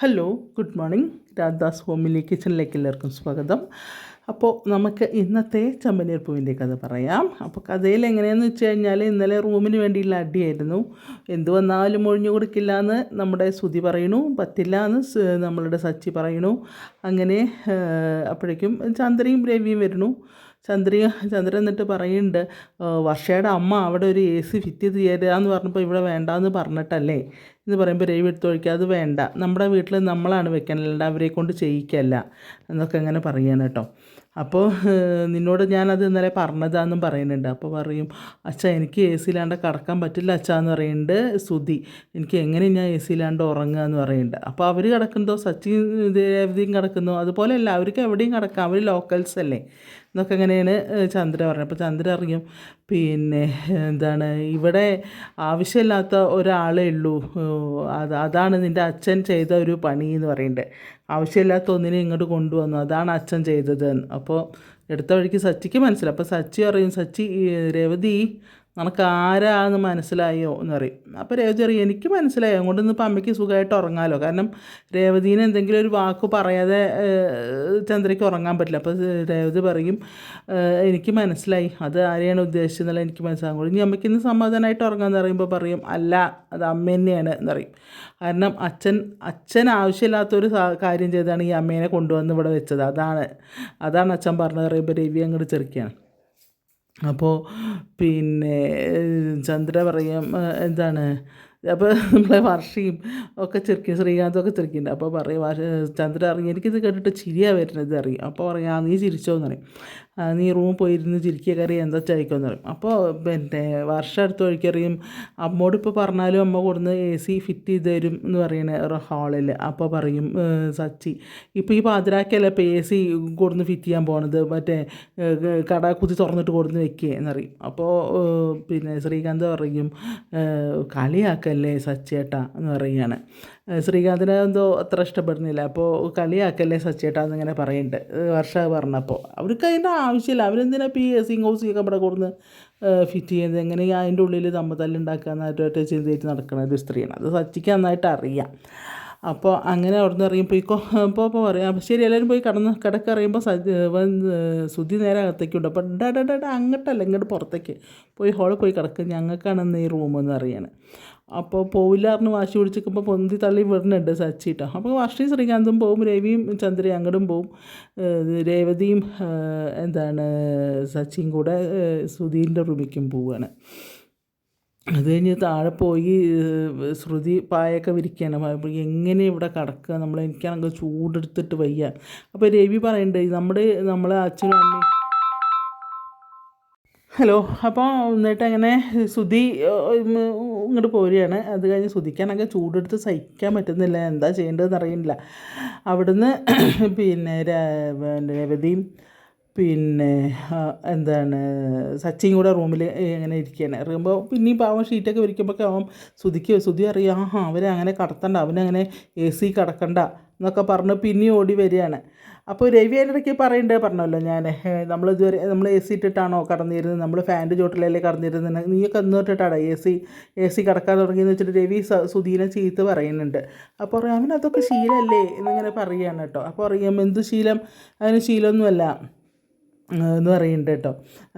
Hello good morning Radha's homely കിച്ചണിലേക്ക് എല്ലാവർക്കും സ്വാഗതം. അപ്പോൾ നമുക്ക് ഇന്നത്തെ ചമ്പനീർ പൂവിന്റെ കഥ പറയാം. അപ്പോൾ കഥയിൽ എങ്ങനെയാണെന്ന് വെച്ച് കഴിഞ്ഞാൽ ഇന്നലെ റൂമിന് വേണ്ടിയുള്ള അടിയായിരുന്നു. എന്ത് വന്നാലും ഒഴിഞ്ഞു കൊടുക്കില്ല എന്ന് നമ്മുടെ ശ്രുതി പറയണു പറ്റില്ല എന്ന് നമ്മളുടെ സച്ചി പറയണു അങ്ങനെ അപ്പോഴേക്കും ചന്ദ്രയും രവിയും വരുന്നു. ചന്ദ്രിക ചന്ദ്രൻ എന്നിട്ട് പറയുന്നുണ്ട് വർഷയുടെ അമ്മ അവിടെ ഒരു എ സി ഫിറ്റ് ചെയ്തു തരാമെന്ന് പറഞ്ഞപ്പോൾ ഇവിടെ വേണ്ടാന്ന് പറഞ്ഞിട്ടല്ലേ? എന്ന് പറയുമ്പോൾ രവി എടുത്ത് ഒഴിക്കുക അത് വേണ്ട. നമ്മുടെ വീട്ടിൽ നമ്മളാണ് വെക്കാനല്ലാണ്ട് അവരെ കൊണ്ട് ചെയ്യിക്കല്ല. എന്നൊക്കെ അങ്ങനെ പറയാണ് കേട്ടോ. അപ്പോൾ നിന്നോട് ഞാനത് ഇന്നലെ പറഞ്ഞതാന്നും പറയുന്നുണ്ട്. അപ്പോൾ പറയും അച്ഛ എനിക്ക് എ സി ഇല്ലാണ്ട് കടക്കാൻ പറ്റില്ല അച്ഛ എന്ന് പറയുന്നുണ്ട് സുധി എനിക്ക് എങ്ങനെ ഞാൻ എ സി ഇല്ലാണ്ട് ഉറങ്ങുക? എന്ന് പറയുന്നുണ്ട്. അപ്പോൾ അവർ കിടക്കുന്നതോ സച്ചിൻ ദേവതയും കിടക്കുന്നു അതുപോലെയല്ല അവർക്ക് എവിടെയും കിടക്കാം. അവർ ലോക്കൽസ് അല്ലേ. എന്നൊക്കെ അങ്ങനെയാണ് ചന്ദ്ര പറഞ്ഞത്. അപ്പോൾ ചന്ദ്ര അറിയും പിന്നെ എന്താണ് ഇവിടെ ആവശ്യമില്ലാത്ത ഒരാളേ ഉള്ളൂ. അത് അതാണ് നിന്റെ അച്ഛൻ ചെയ്ത ഒരു പണി എന്ന് പറയുന്നുണ്ട് ആവശ്യമില്ലാത്ത ഒന്നിനെ ഇങ്ങോട്ട് കൊണ്ടുവന്നു. അതാണ് അച്ഛൻ ചെയ്തത് അപ്പോൾ എടുത്ത വഴിക്ക് സച്ചിക്ക് മനസ്സിലായി. അപ്പോൾ സച്ചി പറയും സച്ചി രേവതി നിനക്ക് ആരാന്ന് മനസ്സിലായോ എന്ന് പറയും. അപ്പോൾ രേവതി അറിയും എനിക്ക് മനസ്സിലായി. അതുകൊണ്ട് ഇപ്പം അമ്മയ്ക്ക് സുഖമായിട്ട് ഉറങ്ങാമല്ലോ കാരണം രേവതീനെ എന്തെങ്കിലും ഒരു വാക്ക് പറയാതെ ചന്ദ്രയ്ക്ക് ഉറങ്ങാൻ പറ്റില്ല. അപ്പോൾ രേവതി പറയും എനിക്ക് മനസ്സിലായി. അത് ആരെയാണ് ഉദ്ദേശിച്ചതെന്നുള്ള എനിക്ക് മനസ്സിലാകും. ഇനി അമ്മയ്ക്ക് ഇന്ന് സമാധാനമായിട്ട് ഉറങ്ങാമെന്ന് പറയുമ്പോൾ പറയും അല്ല അത് അമ്മ തന്നെയാണ് എന്ന് പറയും. കാരണം അച്ഛൻ അച്ഛൻ ആവശ്യമില്ലാത്തൊരു കാര്യം ചെയ്താണ് ഈ അമ്മേനെ കൊണ്ടുവന്ന് ഇവിടെ വെച്ചത്. അതാണ് അതാണ് അച്ഛൻ പറഞ്ഞത് പറയുമ്പോൾ രവി അങ്ങോട്ട് ചെറുക്കുകയാണ്. അപ്പോൾ പിന്നെ ചന്ദ്ര പറയും എന്താണ് അപ്പോൾ നമ്മളെ വർഷയും ഒക്കെ ചെറുക്കി ശ്രീകാന്തൊക്കെ ചെറുക്കിണ്ട് അപ്പോൾ പറയും ചന്ദ്ര അറിയും എനിക്കിത് കേട്ടിട്ട് ചിരിയാണ് വരുന്നത് അറിയും അപ്പോൾ പറയും ആ നീ ചിരിച്ചോന്ന് പറയും. "ആ, നീ റൂമിൽ പോയിരുന്ന് ചിരിക്കുക കറി എന്താ ചോദിക്കുമെന്ന് പറയും. അപ്പോൾ പിന്നെ വർഷം അടുത്ത് വഴിക്കറിയും അമ്മോട് ഇപ്പോൾ പറഞ്ഞാലും അമ്മ കൊടുന്ന് എ സി ഫിറ്റ് ചെയ്ത് തരും എന്ന് പറയണ ഹാളിൽ അപ്പോൾ പറയും സച്ചി ഇപ്പോൾ ഈ പാതിരാക്കല്ല ഇപ്പോൾ എ സി കൊടുന്ന് ഫിറ്റ് ചെയ്യാൻ പോണത്? മറ്റേ കട കുത്തി തുറന്നിട്ട് കൊടുന്ന് വെക്കുക എന്നറിയും അപ്പോൾ പിന്നെ ശ്രീകാന്ത് പറയും കളിയാക്കല്ലേ സച്ചേട്ടാ എന്ന് പറയുകയാണ്. ശ്രീകാന്തിനെ എന്തോ അത്ര ഇഷ്ടപ്പെടുന്നില്ല. അപ്പോൾ കളിയാക്കല്ലേ സച്ചേട്ടാ എന്നിങ്ങനെ പറയുന്നുണ്ട് വർഷ പറഞ്ഞപ്പോൾ അവർക്ക് അതിന്റെ ആവശ്യമില്ല. അവരെന്തിനാ ഇപ്പോൾ ഈ സിംഗ് ഹൗസ് ഒക്കെ ഇവിടെ കൊടുന്ന് ഫിറ്റ് ചെയ്യുന്നത്? എങ്ങനെ അതിന്റെ ഉള്ളിൽ തമ്മ തല്ലുണ്ടാക്കുക ചിന്തയായിട്ട് നടക്കുന്ന ഒരു സ്ത്രീയാണ്. അത് സച്ചിക്ക് നന്നായിട്ട് അറിയാം. അപ്പോൾ അങ്ങനെ അവിടെ നിന്ന് ഇറങ്ങിപ്പോയിക്കോ അപ്പോൾ അപ്പോൾ പറയാം. ശരി എല്ലാവരും പോയി കടന്ന് കിടക്ക അറിയുമ്പോൾ സുധി നേരെ അകത്തേക്കുണ്ട്. അപ്പോൾ ഡാ ഡാ അങ്ങോട്ടല്ല ഇങ്ങോട്ട് പുറത്തേക്ക് പോയി ഹോളിൽ പോയി കിടക്കുക ഞങ്ങൾക്കാണ് ഇന്ന് ഈ റൂമെന്ന് അറിയണേ അപ്പോൾ പോവില്ലാറിന് വാശി പിടിച്ചിരിക്കുമ്പോൾ പൊന്തി തള്ളി വിടുന്നുണ്ട് സച്ചിട്ടോ അപ്പോൾ വർഷി ശ്രീകാന്തും പോവും രവിയും ചന്ദ്രയും അങ്ങോട്ടും പോവും. രേവതിയും എന്താണ് സച്ചിയും കൂടെ സുധീന്റെ റൂമിക്കും പോവുകയാണ് അത് കഴിഞ്ഞ് താഴെ പോയി ശ്രുതി പായൊക്കെ വിരിക്കുകയാണ് എങ്ങനെ ഇവിടെ കിടക്കുക? നമ്മൾ എനിക്കാണെങ്കിൽ ചൂടെടുത്തിട്ട് വയ്യ. അപ്പോൾ രവി പറയുന്നുണ്ട് നമ്മുടെ നമ്മളെ അച്ഛനും അമ്മയും ഹലോ അപ്പോൾ എന്നിട്ട് അങ്ങനെ സുധി ഇങ്ങോട്ട് പോരുകയാണ്. അത് കഴിഞ്ഞ് സുധിക്കാനൊക്കെ ചൂടെടുത്ത് സഹിക്കാൻ പറ്റുന്നില്ല. എന്താ ചെയ്യേണ്ടതെന്ന് അറിയുന്നില്ല. അവിടുന്ന് പിന്നെ രവതിയും പിന്നെ എന്താണ് സച്ചിൻ കൂടെ റൂമിൽ ഇങ്ങനെ ഇരിക്കുകയാണ് ഇറങ്ങുമ്പോൾ പിന്നെയും പാവം ഷീറ്റൊക്കെ വിരിക്കുമ്പോഴൊക്കെ അവൻ സുധിക്ക് സുധി അറിയാം ആഹാ അവരെ അങ്ങനെ കടത്തണ്ട അവനങ്ങനെ എ സി കടക്കണ്ട എന്നൊക്കെ പറഞ്ഞ് പിന്നെയും ഓടി വരികയാണ്. അപ്പോൾ രവി അതിനിടയ്ക്ക് പറയണ്ടേ പറഞ്ഞല്ലോ ഞാൻ നമ്മൾ ഇതുവരെ നമ്മൾ എ സി ഇട്ടിട്ടാണോ കടന്നിരുന്നത്? നമ്മൾ ഫാന്റെ ചോട്ടിലല്ലേ കടന്നിരുന്നത്? നീയൊക്കെ എന്ന് തൊട്ടിട്ടാണ് എ സി എ സി കടക്കാൻ തുടങ്ങിയെന്ന് വെച്ചിട്ട് രവി സുധീനെ ചീത്ത പറയുന്നുണ്ട്. അപ്പോൾ പറയാം അവനതൊക്കെ ശീലമല്ലേ എന്നിങ്ങനെ പറയുകയാണ് കേട്ടോ. അപ്പോൾ അറിയാം എന്ത് ശീലം? അതിന് ശീലമൊന്നുമല്ല. എന്ന് പറയുന്നുണ്ട് കേട്ടോ.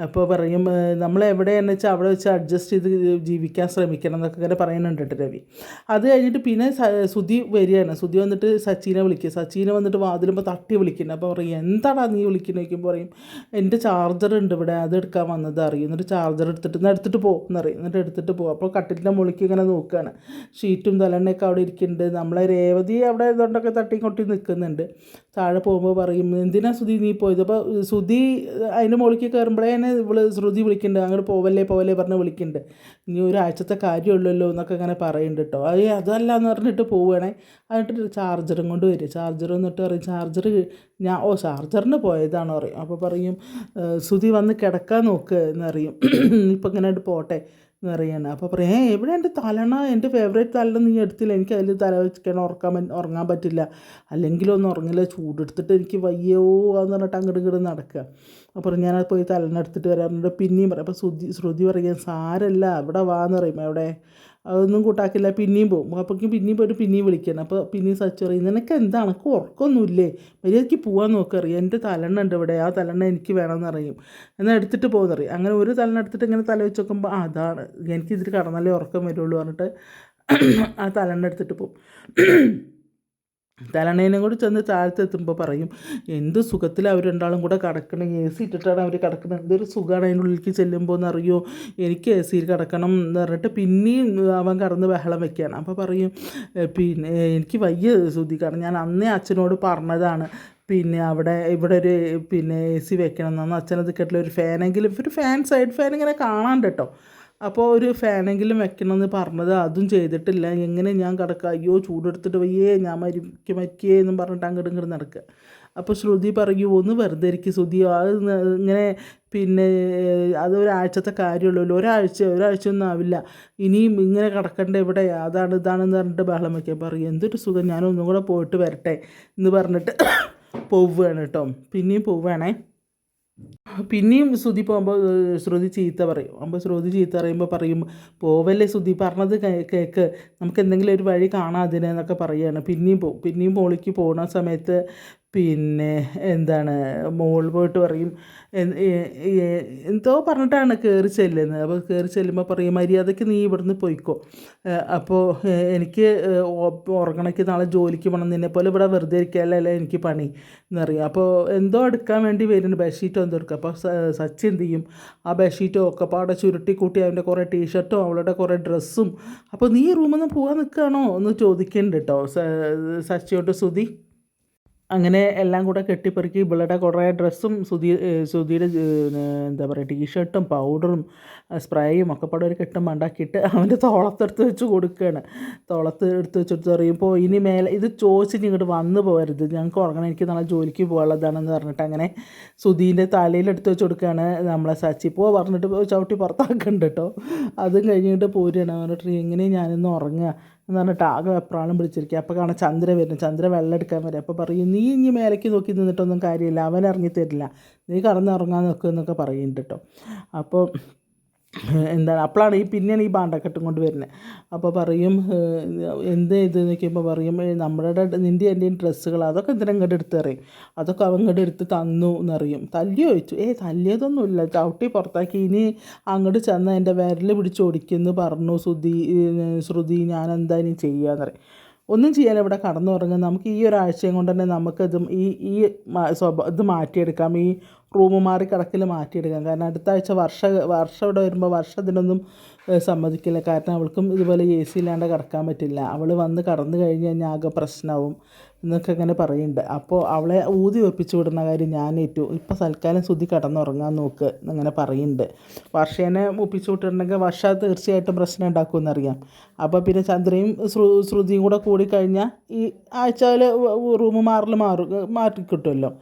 അപ്പോൾ പറയും നമ്മൾ എവിടെ എവിടെയാണെന്ന് വെച്ചാൽ അവിടെ വെച്ച് അഡ്ജസ്റ്റ് ചെയ്ത് ജീവിക്കാൻ ശ്രമിക്കണം എന്നൊക്കെ ഇങ്ങനെ പറയുന്നുണ്ട് കേട്ടോ രവി. അത് കഴിഞ്ഞിട്ട് പിന്നെ സുധി വരികയാണ്. സുധി വന്നിട്ട് സച്ചിനെ വിളിക്കുക സച്ചിനെ വന്നിട്ട് വാതിലുമ്പോൾ തട്ടി വിളിക്കുന്നത് അപ്പോൾ പറയും എന്താടാ നീ വിളിക്കുന്നത് ചോദിക്കുമ്പോൾ പറയും എന്റെ ചാർജർ ഉണ്ട് ഇവിടെ. അത് എടുക്കാൻ വന്നത്. അറിയും എന്നിട്ട് ചാർജർ എടുത്തിട്ട് എന്നാൽ എടുത്തിട്ട് പോകും എന്നറിയും എന്നിട്ട് എടുത്തിട്ട് പോകും അപ്പോൾ കട്ടിലിന്റെ മുകളിലേക്ക് ഇങ്ങനെ നോക്കുകയാണ്. ഷീറ്റും തലണ്ണയൊക്കെ അവിടെ ഇരിക്കുന്നുണ്ട്. നമ്മളെ രേവതി അവിടെ ഇതുകൊണ്ടൊക്കെ തട്ടി കൊട്ടി നിൽക്കുന്നുണ്ട്. താഴെ പോകുമ്പോൾ പറയും എന്തിനാ സുധി നീ പോയത്? അപ്പോൾ സുധി അതിന്റെ മുകളിലേക്ക് കയറുമ്പോഴേ തന്നെ ഇവൾ ശ്രുതി വിളിക്കുന്നുണ്ട് അങ്ങോട്ട് പോവല്ലേ പോവല്ലേ പറഞ്ഞ് വിളിക്കുന്നുണ്ട് ഇനി ഒരാഴ്ചത്തെ കാര്യമുള്ളല്ലോ എന്നൊക്കെ ഇങ്ങനെ പറയുന്നുണ്ട് കേട്ടോ അത് അതല്ല എന്ന് പറഞ്ഞിട്ട് പോവുകയാണെ എന്നിട്ട് ചാർജറും കൊണ്ട് വരും. ചാർജർ എന്നിട്ട് പറയും ചാർജർ ഞാൻ ഓ ചാർജറിന് പോയതാണ് പറയും. അപ്പോൾ പറയും ശ്രുതി വന്ന് കിടക്കാൻ നോക്ക് എന്നറിയും. ഇപ്പം ഇങ്ങനെ പോട്ടെ. എന്ന് പറയാണ് അപ്പോൾ പറയാം ഏ എവിടെ എന്റെ തലണ? എന്റെ ഫേവറേറ്റ് തലണ നീ എടുത്തില്ല. എനിക്ക് അതിൽ തല വെച്ചിട്ട് ഉറക്കാൻ ഉറങ്ങാൻ പറ്റില്ല. അല്ലെങ്കിലൊന്നും ഉറങ്ങില്ല ചൂടെടുത്തിട്ട് എനിക്ക് വയ്യോ എന്ന് പറഞ്ഞിട്ട് അങ്ങോട്ട് ഇങ്ങോട്ട് നടക്കുക. അപ്പോൾ ഞാനത് പോയി തലണ എടുത്തിട്ട് വരാറുണ്ട്. പിന്നെയും പറയും. അപ്പോൾ ശ്രുതി ശ്രുതി പറയും സാരല്ല അവിടെ വാന്ന് പറയും. എവിടെ? അതൊന്നും കൂട്ടാക്കില്ല പിന്നെയും പോകും അപ്പോഴേക്കും പിന്നെയും പോയിട്ട് പിന്നെയും വിളിക്കണം. അപ്പോൾ പിന്നെയും സച്ച് പറയും നിനക്ക് എന്താണ് എനിക്ക് ഉറക്കമൊന്നുമില്ലേ മര്യാദയ്ക്ക് പോകാൻ നോക്കറിയാം. എന്റെ തലണ്ണ ഉണ്ട് ഇവിടെ. ആ തലണ്ണ എനിക്ക് വേണമെന്ന് അറിയും എന്നാൽ എടുത്തിട്ട് പോകുന്നറിയും അങ്ങനെ ഒരു തലണ്ണ എടുത്തിട്ട് ഇങ്ങനെ തല വെച്ച് നോക്കുമ്പോൾ അതാണ്. എനിക്കിതിൽ കടന്നാലേ ഉറക്കം വരുള്ളൂ പറഞ്ഞിട്ട് ആ തലണ്ണ എടുത്തിട്ട് പോകും തലണേനും കൂടി ചെന്ന് താഴത്ത് എത്തുമ്പോൾ പറയും എന്ത് സുഖത്തിൽ അവർ രണ്ടാളും കൂടെ കിടക്കണം? എ സി ഇട്ടിട്ടാണ് അവർ കിടക്കുന്നത് എന്തൊരു സുഖമാണ് അതിന്റെ ഉള്ളിലേക്ക് ചെല്ലുമ്പോൾ എന്നറിയോ എനിക്ക് എ സിയിൽ കിടക്കണം എന്ന് പറഞ്ഞിട്ട് പിന്നെയും അവൻ കടന്ന് ബഹളം വെക്കുകയാണ് അപ്പോൾ പറയും പിന്നെ എനിക്ക് വയ്യ ശ്രുതിക്കാണ് ഞാൻ അന്നേ അച്ഛനോട് പറഞ്ഞതാണ്. പിന്നെ അവിടെ ഇവിടെ ഒരു പിന്നെ എ സി വെക്കണം എന്നാണ് അച്ഛനത് കേട്ടില്ല. ഒരു ഫാനെങ്കിലും ഒരു ഫാൻ സൈഡ് ഫാൻ ഇങ്ങനെ കാണാണ്ട് കേട്ടോ അപ്പോൾ ഒരു ഫാനെങ്കിലും വെക്കണമെന്ന് പറഞ്ഞത് അതും ചെയ്തിട്ടില്ല. എങ്ങനെ ഞാൻ കിടക്കുക അയ്യോ ചൂടെടുത്തിട്ട് വയ്യേ ഞാൻ മരിക്കും മരിക്കേ എന്നും പറഞ്ഞിട്ട് അങ്ങോട്ട് ഇങ്ങോട്ട് നടക്കുക അപ്പോൾ ശ്രുതി പറയൂ ഒന്ന് വെറുതെ ഇരിക്കും ശ്രുതി. അത് ഇങ്ങനെ പിന്നെ അത് ഒരാഴ്ചത്തെ കാര്യമുള്ളൂ. ഒരാഴ്ച ഒരാഴ്ച ഒന്നും ആവില്ല. ഇനിയും ഇങ്ങനെ കിടക്കണ്ട ഇവിടെ. അതാണ് ഇതാണെന്ന് പറഞ്ഞിട്ട് ബഹളം വയ്ക്കാൻ പറയും എന്തൊരു സുഖം. ഞാനൊന്നും കൂടെ പോയിട്ട് വരട്ടെ എന്ന് പറഞ്ഞിട്ട് പോവുകയാണ് കേട്ടോ. പിന്നെയും പോവുകയാണേ. പിന്നെയും ശ്രുതി പോകുമ്പോൾ ശ്രുതി ചീത്ത പറയും. അപ്പോൾ ശ്രുതി ചീത്ത പറയുമ്പോൾ പറയും പോവല്ലേ ശ്രുതി പറഞ്ഞത് കേക്ക്. നമുക്ക് എന്തെങ്കിലും ഒരു വഴി കാണാം അതിന് എന്നൊക്കെ പറയുകയാണ് പിന്നെയും പോകും പിന്നെയും മോളിക്ക് പോകുന്ന സമയത്ത് പിന്നെ എന്താണ് മോൾ പോയിട്ട് പറയും എന്തോ പറഞ്ഞിട്ടാണ് കയറി ചെല്ലുന്നത്. അപ്പോൾ കയറി ചെല്ലുമ്പോൾ പറയും മര്യാദയ്ക്ക് നീ ഇവിടുന്ന് പോയിക്കോ. അപ്പോൾ എനിക്ക് ഏഹ് ഉറങ്ങണമെങ്കിൽ നാളെ ജോലിക്ക് പോകണം. നിന്നെ പോലെ ഇവിടെ വെറുതെ ഇരിക്കാനല്ല എനിക്ക് പണി? എന്നറിയാം. അപ്പോൾ എന്തോ എടുക്കാൻ വേണ്ടി വരുന്നുണ്ട് ബെഡ്ഷീറ്റോ എന്തോ എടുക്കുക അപ്പോൾ സച്ചി എന്ത് ചെയ്യും? ആ ബെഡ്ഷീറ്റോ ഒക്കെ പാടെ ചുരുട്ടി കൂട്ടി അവന്റെ കുറേ ടീഷർട്ടും അവളുടെ കുറേ ഡ്രസ്സും. അപ്പോൾ നീ റൂമിൽ നിന്ന് പോകാൻ നിൽക്കുകയാണോ? എന്ന് ചോദിക്കുന്നുണ്ട് കേട്ടോ. സച്ചിയോട്ട് സുതി അങ്ങനെ എല്ലാം കൂടെ കെട്ടിപ്പെറുക്കി ഇവളുടെ കുറേ ഡ്രസ്സും സുധി സുധിയുടെ എന്താ പറയുക ടീഷർട്ടും പൗഡറും സ്പ്രേയും ഒക്കെ പാടെ ഒരു കെട്ടും മണ്ടാക്കിയിട്ട് അവന്റെ തോളത്തെടുത്ത് വെച്ച് കൊടുക്കുകയാണ് തോളത്ത് എടുത്ത് വെച്ചെടുത്ത് പറയുമ്പോൾ ഇനി മേലെ ഇത് ചോദിച്ചിട്ട് ഇങ്ങോട്ട് വന്നു പോകരുത്. ഞങ്ങൾക്ക് ഉറങ്ങണം. എനിക്ക് നാളെ ജോലിക്ക് പോകാനുള്ളതാണെന്ന് പറഞ്ഞിട്ട് അങ്ങനെ സുധീന്റെ തലയിൽ എടുത്ത് വെച്ച് കൊടുക്കുകയാണ് നമ്മളെ സച്ചി. പോ പറഞ്ഞിട്ട് ചവിട്ടി പുറത്താക്കുന്നുണ്ട് കേട്ടോ അതും കഴിഞ്ഞിട്ട് പോരുകയാണ് പറഞ്ഞിട്ട് എങ്ങനെയും ഞാനിന്ന് ഉറങ്ങുക? എന്ന് പറഞ്ഞിട്ട് ആകെ എപ്രാളം പിടിച്ചിരിക്കുക. അപ്പോൾ കാണാൻ ചന്ദ്ര വരുന്നു. ചന്ദ്ര വെള്ളം എടുക്കാൻ വരും. അപ്പോൾ പറയും നീ ഇനി മേലേക്ക് നോക്കി നിന്നിട്ടൊന്നും കാര്യമില്ല. അവൻ ഇറങ്ങി തരില്ല. നീ കടന്നിറങ്ങാൻ നോക്കുക എന്നൊക്കെ പറയുന്നുണ്ട് കേട്ടോ അപ്പോൾ എന്താണ്? അപ്പോഴാണ് ഈ പിന്നെയാണ് ഈ ബാണ്ടക്കെട്ടും കൊണ്ട് വരുന്നത്. അപ്പോൾ പറയും എന്ത് ഇത് നോക്കിയപ്പോൾ പറയും നമ്മുടെ നിന്റെ എന്റെയും ഡ്രസ്സുകൾ അതൊക്കെ എന്തിനാ ഇങ്ങോട്ട് എടുത്ത് അറിയും അതൊക്കെ അവൻ ഇങ്ങോട്ട് എടുത്ത് തന്നു എന്നറിയും. തല്ലി ചോദിച്ചു. ഏയ് തല്ലിയതൊന്നുമില്ല. ചവിട്ടി പുറത്താക്കി. ഇനി അങ്ങോട്ട് ചെന്ന് എന്റെ വിരൽ പിടിച്ച് ഓടിക്കുന്നു പറഞ്ഞു ശ്രുതി ശ്രുതി ഞാൻ എന്താ ഇനി ചെയ്യാന്ന് പറയും. ഒന്നും ചെയ്യാൻ ഇവിടെ കടന്നുറങ്ങും. നമുക്ക് ഈ ഒരാഴ്ചയും കൊണ്ട് തന്നെ നമുക്കത് ഈ ഈ ഇത് മാറ്റിയെടുക്കാം. ഈ റൂം മാറി കിടക്കൽ മാറ്റിയെടുക്കാം. കാരണം അടുത്ത ആഴ്ച വർഷ വർഷം ഇവിടെ വരുമ്പോൾ വർഷം ഇതിനൊന്നും സമ്മതിക്കില്ല. കാരണം അവൾക്കും ഇതുപോലെ എ സി ഇല്ലാണ്ട് കിടക്കാൻ പറ്റില്ല. അവൾ വന്ന് കടന്നു കഴിഞ്ഞ് കഴിഞ്ഞാൽ ആകെ പ്രശ്നമാവും എന്നൊക്കെ അങ്ങനെ പറയുന്നുണ്ട് അപ്പോൾ അവളെ ഊതി വെപ്പിച്ച് വിടുന്ന കാര്യം ഞാൻ ഏറ്റു. ഇപ്പോൾ തൽക്കാലം സുധി കിടന്നുറങ്ങാൻ നോക്ക് എന്നിങ്ങനെ പറയുന്നുണ്ട് വർഷേനെ ഒപ്പിച്ച് വിട്ടിട്ടുണ്ടെങ്കിൽ വർഷ തീർച്ചയായിട്ടും പ്രശ്നം ഉണ്ടാക്കുമെന്നറിയാം അപ്പോൾ പിന്നെ ചന്ദ്രയും ശ്രു ശ്രുതിയും കൂടെ കൂടിക്കഴിഞ്ഞാൽ ഈ ആഴ്ചയിൽ റൂം മാറൽ മാറും മാറ്റി കിട്ടുമല്ലോ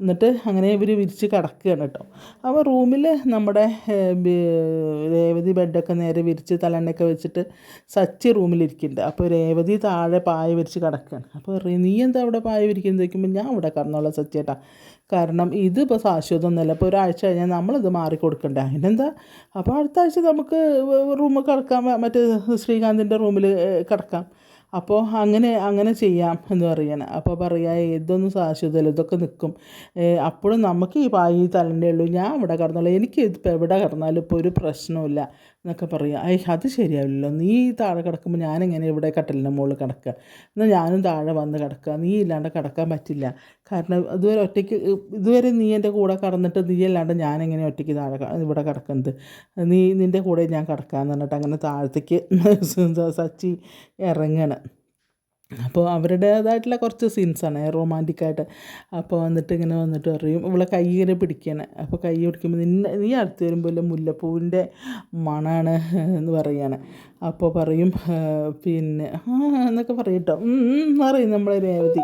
എന്നിട്ട് അങ്ങനെ ഇവർ വിരിച്ച് കിടക്കുകയാണ് കേട്ടോ. അപ്പോൾ റൂമിൽ നമ്മുടെ രേവതി ബെഡൊക്കെ നേരെ വിരിച്ച് തലണ്ണയൊക്കെ വെച്ചിട്ട് സച്ചി റൂമിലിരിക്കുന്നുണ്ട്. അപ്പോൾ രേവതി താഴെ പായ വിരിച്ച് കിടക്കുകയാണ്. അപ്പോൾ നീ എന്താ അവിടെ പായ വിരിക്കുന്നത്? ചോദിക്കുമ്പോൾ ഞാൻ ഇവിടെ കിടന്നോളാം സച്ചേട്ടാ കാരണം ഇതിപ്പോൾ ശാശ്വതമൊന്നുമല്ല ഇപ്പോൾ ഒരാഴ്ച കഴിഞ്ഞാൽ നമ്മളിത് മാറി കൊടുക്കണ്ട? അതിനെന്താ? അപ്പോൾ അടുത്ത ആഴ്ച നമുക്ക് റൂമിൽ കിടക്കാം മറ്റേ ശ്രീകാന്തിന്റെ റൂമിൽ കിടക്കാം. അപ്പോൾ അങ്ങനെ അങ്ങനെ ചെയ്യാം എന്ന് പറയാണ്. അപ്പോൾ പറയുക ഇതൊന്നും ശാശ്വതമല്ല ഇതൊക്കെ നിൽക്കും അപ്പോഴും നമുക്ക് ഈ പായി തലന്റെ ഉള്ളൂ ഞാൻ ഇവിടെ കിടന്നുള്ളൂ എനിക്ക് ഇപ്പോൾ എവിടെ കിടന്നാലും ഇപ്പോൾ ഒരു പ്രശ്നവുമില്ല. എന്നൊക്കെ പറയുക. ഐ അത് ശരിയാവില്ലല്ലോ. നീ താഴെ കിടക്കുമ്പോൾ ഞാനെങ്ങനെ ഇവിടെ കട്ടലിന്റെ മുകളിൽ കിടക്കുക? എന്നാൽ ഞാനും താഴെ വന്ന് കിടക്കുക. നീ ഇല്ലാണ്ട് കിടക്കാൻ പറ്റില്ല. കാരണം ഇതുവരെ ഒറ്റയ്ക്ക് ഇതുവരെ നീ എന്റെ കൂടെ കടന്നിട്ട് നീ അല്ലാണ്ട് ഞാനെങ്ങനെ ഒറ്റയ്ക്ക് താഴെ ഇവിടെ കിടക്കുന്നത്? നീ നിന്റെ കൂടെ ഞാൻ കിടക്കാമെന്ന് പറഞ്ഞിട്ട് അങ്ങനെ താഴത്തേക്ക് സച്ചി ഇറങ്ങണം. അപ്പോൾ അവരുടേതായിട്ടുള്ള കുറച്ച് സീൻസാണ് റൊമാന്റിക്കായിട്ട് അപ്പോൾ വന്നിട്ട് ഇങ്ങനെ വന്നിട്ട് പറയും ഇവളെ കൈ ഇങ്ങനെ പിടിക്കുകയാണ് അപ്പോൾ കൈ പിടിക്കുമ്പോൾ നിന്നെ നീ അടുത്ത് വരുമ്പോൾ മുല്ലപ്പൂവിന്റെ മണാണ് എന്ന് പറയാണ്. അപ്പോൾ പറയും പിന്നെ എന്നൊക്കെ പറയും കേട്ടോ പറയും നമ്മളെ രേവതി.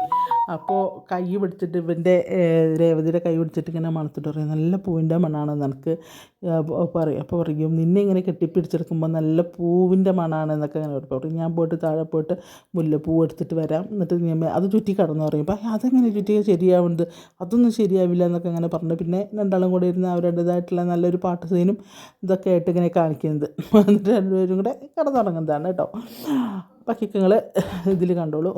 അപ്പോൾ കൈ പിടിച്ചിട്ട് ഇവന്റെ രേവതിയുടെ കൈ പിടിച്ചിട്ട് ഇങ്ങനെ മണത്തിട്ട് പറയും നല്ല പൂവിന്റെ മണമാണ് നിനക്ക്. പറയും. അപ്പോൾ പറയും നിന്നെ ഇങ്ങനെ കെട്ടിപ്പിടിച്ചെടുക്കുമ്പോൾ നല്ല പൂവിന്റെ മണാണ് എന്നൊക്കെ അങ്ങനെ പറയും. ഞാൻ പോയിട്ട് താഴെ പോയിട്ട് മുല്ലപ്പൂ എടുത്തിട്ട് വരാം. എന്നിട്ട് ഞാൻ അത് ചുറ്റി കടന്നു പറയും. അപ്പം അതെങ്ങനെ ചുറ്റി ശരിയാവുന്നത് അതൊന്നും ശരിയാവില്ല എന്നൊക്കെ അങ്ങനെ പറഞ്ഞു. പിന്നെ രണ്ടാളും കൂടെ ഇരുന്ന് അവരുടേതായിട്ടുള്ള നല്ലൊരു പാട്ട് സീനും ഇതൊക്കെ ആയിട്ട് ഇങ്ങനെ കാണിക്കുന്നത്. എന്നിട്ട് രണ്ടുപേരും കൂടെ കിടന്നുറങ്ങുന്നതാണ് കേട്ടോ. പക്കിക്കങ്ങൾ ഇതിൽ കണ്ടോളൂ.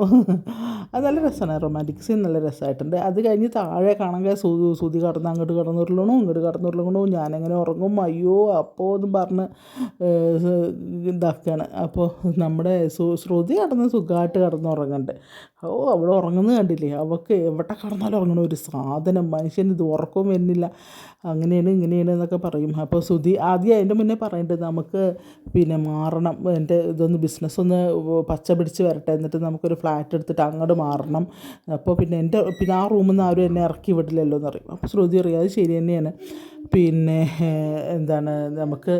അത് നല്ല രസമാണ്. റൊമാന്റിക് സീൻ നല്ല രസമായിട്ടുണ്ട്. അത് കഴിഞ്ഞ് താഴെ കാണാൻ സൂതി സൂതി കടന്ന് അങ്ങോട്ട് കടന്നുരുളണു ഇങ്ങോട്ട് കടന്നുരുളണു ഞാനെങ്ങനെ ഉറങ്ങും. അയ്യോ അപ്പോൾ എന്നും പറഞ്ഞ് ഇതാക്കുകയാണ് അപ്പോൾ നമ്മുടെ ശ്രുതി കടന്ന് സുഖമായിട്ട് കടന്നുറങ്ങുന്നുണ്ട് ഓ അവിടെ ഉറങ്ങുന്നത് കണ്ടില്ലേ? അവൾക്ക് എവിടെ കടന്നാലും ഉറങ്ങണ. ഒരു സാധനം മനുഷ്യന് ഇത് ഉറക്കവും വരുന്നില്ല. അങ്ങനെയാണ് ഇങ്ങനെയാണ് എന്നൊക്കെ പറയും. അപ്പോൾ സുധി ആദ്യം അതിന്റെ മുന്നേ പറയേണ്ടത് നമുക്ക് പിന്നെ മാറണം. എന്റെ ഇതൊന്ന് ബിസിനസ് ഒന്ന് പച്ച പിടിച്ച് വരട്ടെ. എന്നിട്ട് നമുക്കൊരു ഫ്ലാറ്റ് എടുത്തിട്ട് അങ്ങോട്ട് മാറണം. അപ്പോൾ പിന്നെ എന്റെ പിന്നെ ആ റൂമിൽ നിന്ന് ആരും എന്നെ ഇറക്കി വിടില്ലല്ലോ എന്ന് പറയും. അപ്പോൾ ശ്രുതി അറിയാതെ ശരി തന്നെയാണ്. പിന്നെ എന്താണ് നമുക്ക്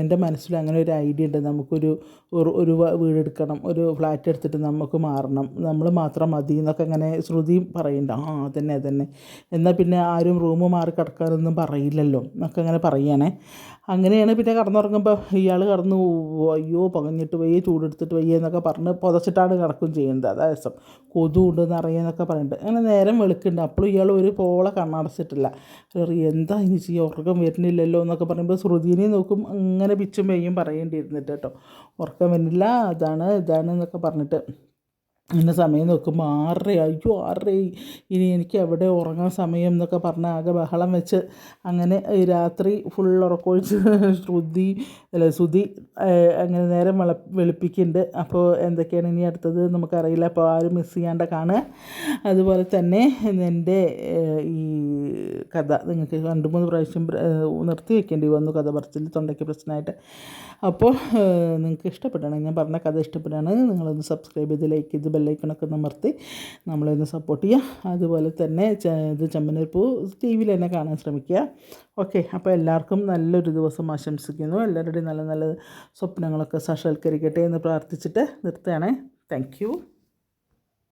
എന്റെ മനസ്സിൽ അങ്ങനെ ഒരു ഐഡിയ ഉണ്ട്. നമുക്കൊരു ഒരു വീടെടുക്കണം ഒരു ഫ്ലാറ്റ് എടുത്തിട്ട് നമുക്ക് മാറണം. നമ്മൾ മാത്രം മതി എന്നൊക്കെ അങ്ങനെ ശ്രുതി പറയുന്നുണ്ട്. ആ അതന്നെ അതന്നെ. എന്നാൽ പിന്നെ ആരും റൂം മാറി കിടക്കാനൊന്നും പറയില്ലല്ലോ എന്നൊക്കെ അങ്ങനെ പറയുകയാണേ. അങ്ങനെയാണ് പിന്നെ കടന്നുറങ്ങുമ്പോൾ ഇയാൾ കടന്നു അയ്യോ പകഞ്ഞിട്ട് വയ്യ ചൂടെടുത്തിട്ട് വയ്യ എന്നൊക്കെ പറഞ്ഞ് പുതച്ചിട്ടാണ് കിടക്കും ചെയ്യുന്നത്. അതായത് കൊതു ഉണ്ടെന്ന് അറിയാന്നൊക്കെ പറയുന്നുണ്ട്. അങ്ങനെ നേരം വെളുക്കുന്നുണ്ട്. അപ്പോഴും ഇയാൾ ഒരു പോളെ കണ്ണടച്ചിട്ടില്ല. എന്താ ഇനി ചെയ്യുക ഉറക്കം വരുന്നില്ലല്ലോ എന്നൊക്കെ പറയുമ്പോൾ ശ്രുതിനെ നോക്കും അങ്ങനെ പിച്ചും പെയ്യും പറയേണ്ടിയിരുന്നിട്ട് കേട്ടോ. ഉറക്കം വരുന്നില്ല അതാണ് ഇതാണ് എന്നൊക്കെ പറഞ്ഞിട്ട് അങ്ങനെ സമയം നോക്കുമ്പോൾ ആറര അയ്യോ ആറരയായി. ഇനി എനിക്ക് എവിടെ ഉറങ്ങാൻ സമയം എന്നൊക്കെ പറഞ്ഞ് ആകെ ബഹളം വെച്ച് അങ്ങനെ രാത്രി ഫുൾ ഉറക്കമൊഴിച്ച് ശ്രുതി അല്ല ശ്രുതി അങ്ങനെ നേരം വെള വെളുപ്പിക്കുന്നുണ്ട്. അപ്പോൾ എന്തൊക്കെയാണ് ഇനി അടുത്തത് നമുക്കറിയില്ല. അപ്പോൾ ആരും മിസ് ചെയ്യാണ്ട കാണുക. അതുപോലെ തന്നെ എന്റെ ഈ കഥ നിങ്ങൾക്ക് രണ്ട് മൂന്ന് പ്രാവശ്യം നിർത്തി വെക്കേണ്ടി വന്നു കഥ പറച്ചിൽ തൊണ്ടയ്ക്ക് പ്രശ്നമായിട്ട്. അപ്പോൾ നിങ്ങൾക്ക് ഇഷ്ടപ്പെട്ടാണ്. ഞാൻ പറഞ്ഞ കഥ ഇഷ്ടപ്പെട്ടാണ്. നിങ്ങളൊന്ന് സബ്സ്ക്രൈബ് ചെയ്ത് ലൈക്ക് ചെയ്ത് ബെല്ലൈക്കണൊക്കെ അമർത്തി നമ്മളൊന്ന് സപ്പോർട്ട് ചെയ്യുക അതുപോലെ തന്നെ ഇത് ചെമ്മനീർ പൂ ടി വിയിൽ തന്നെ കാണാൻ ശ്രമിക്കുക. ഓക്കെ അപ്പോൾ എല്ലാവർക്കും നല്ലൊരു ദിവസം ആശംസിക്കുന്നു. എല്ലാവരുടെയും നല്ല നല്ല സ്വപ്നങ്ങളൊക്കെ സാക്ഷാത്കരിക്കട്ടെ എന്ന് പ്രാർത്ഥിച്ചിട്ട് നിർത്തുകയാണേ. താങ്ക്